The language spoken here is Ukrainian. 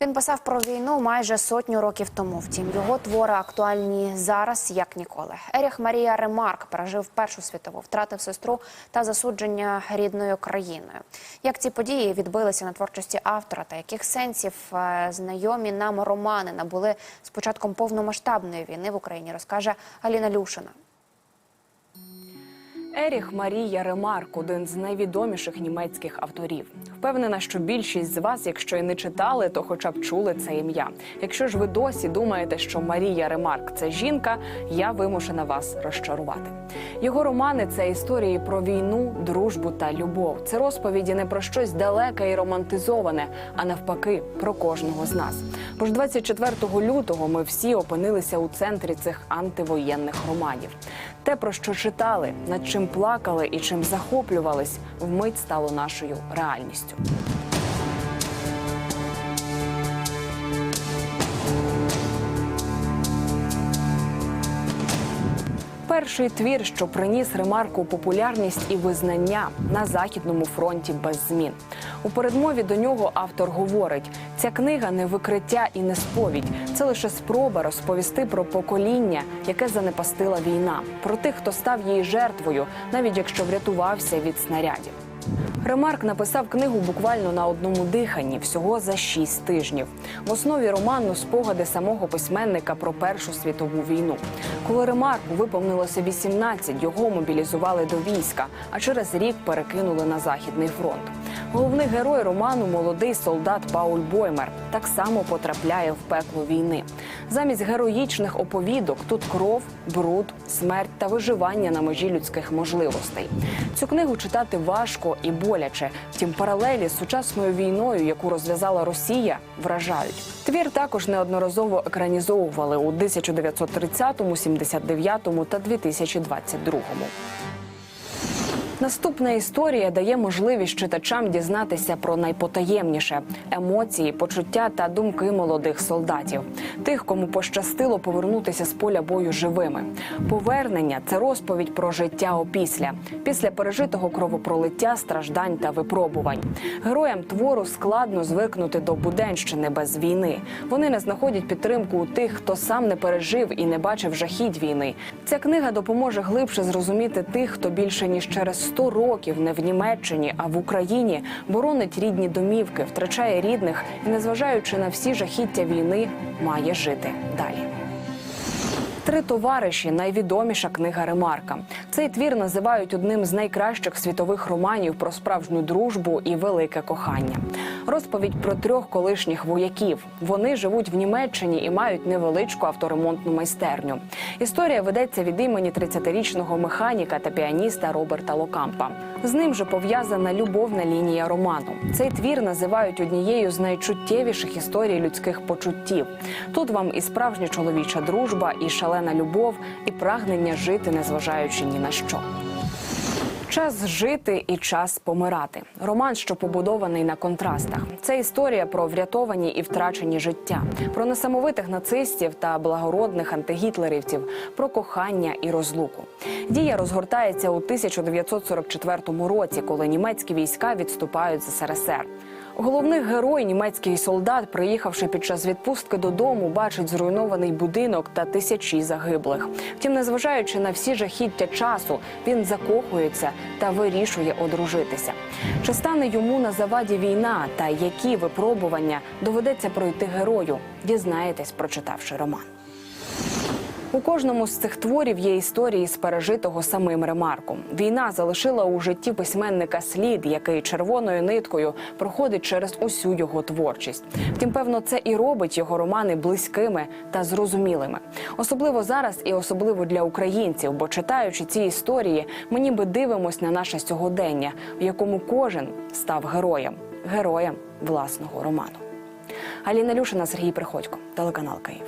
Він писав про війну майже сотню років тому. Втім, його твори актуальні зараз як ніколи. Еріх Марія Ремарк пережив Першу світову, втратив сестру та засудження рідною країною. Як ці події відбилися на творчості автора та яких сенсів е, знайомі нам романи набули з початком повномасштабної війни в Україні, розкаже Аліна Люшина. Еріх Марія Ремарк один з найвідоміших німецьких авторів. Впевнена, що більшість з вас, якщо і не читали, то хоча б чули це ім'я. Якщо ж ви досі думаєте, що Марія Ремарк це жінка, я вимушена вас розчарувати. Його романи це історії про війну, дружбу та любов. Це розповіді не про щось далеке і романтизоване, а навпаки, про кожного з нас. Бо ж 24 лютого ми всі опинилися у центрі цих антивоєнних романів. Те, про що читали, над чим плакали і чим захоплювались, вмить стало нашою реальністю. Перший твір, що приніс ремарку популярність і визнання на західному фронті без змін. У передмові до нього автор говорить: ця книга не викриття і не сповідь. Це лише спроба розповісти про покоління, яке занепастила війна, про тих, хто став її жертвою, навіть якщо врятувався від снарядів. Ремарк написав книгу буквально на одному диханні, всього за шість тижнів. В основі роману спогади самого письменника про Першу світову війну. Коли Ремарку виповнилося 18, його мобілізували до війська, а через рік перекинули на західний фронт. Головний герой роману молодий солдат Пауль Боймер так само потрапляє в пекло війни. Замість героїчних оповідок тут кров, бруд, смерть та виживання на межі людських можливостей. Цю книгу читати важко і боляче. Втім, паралелі з сучасною війною, яку розв'язала Росія, вражають. Твір також неодноразово екранізовували у 1930, 79 та 2022. Наступна історія дає можливість читачам дізнатися про найпотаємніше емоції, почуття та думки молодих солдатів, тих, кому пощастило повернутися з поля бою живими. Повернення це розповідь про життя опісля, після пережитого кровопролиття, страждань та випробувань. Героям твору складно звикнути до буденщини без війни. Вони не знаходять підтримку у тих, хто сам не пережив і не бачив жахіть війни. Ця книга допоможе глибше зрозуміти тих, хто більше ніж через 100 років не в Німеччині, а в Україні боронить рідні домівки, втрачає рідних і, незважаючи на всі жахіття війни, має жити далі. Три товариші найвідоміша книга Ремарка. Цей твір називають одним з найкращих світових романів про справжню дружбу і велике кохання. Розповідь про трьох колишніх вояків. Вони живуть в Німеччині і мають невеличку авторемонтну майстерню. Історія ведеться від імені 30-річного механіка та піаніста Роберта Локампа. З ним же пов'язана любовна лінія роману. Цей твір називають однією з найчуттєвіших історій людських почуттів. Тут вам і справжня чоловіча дружба, і шалена любов, і прагнення жити, незважаючи ні на що. Час жити і час помирати. Роман, що побудований на контрастах. Це історія про врятовані і втрачені життя, про несамовитих нацистів та благородних антигітлерівців, про кохання і розлуку. Дія розгортається у 1944 році, коли німецькі війська відступають з СРСР. Головний герой, німецький солдат, приїхавши під час відпустки додому, бачить зруйнований будинок та тисячі загиблих. Втім, незважаючи на всі жахіття часу, він закохується та вирішує одружитися. Чи стане йому на заваді війна та які випробування доведеться пройти герою? Дізнаєтесь, прочитавши роман. У кожному з цих творів є історії з пережитого самим Ремарком. Війна залишила у житті письменника слід, який червоною ниткою проходить через усю його творчість. Втім, певно, це і робить його романи близькими та зрозумілими. Особливо зараз і особливо для українців, бо читаючи ці історії, ми ніби дивимось на наше сьогодення, в якому кожен став героєм, героєм власного роману. Аліна Люшина, Сергій Приходько, телеканал Київ.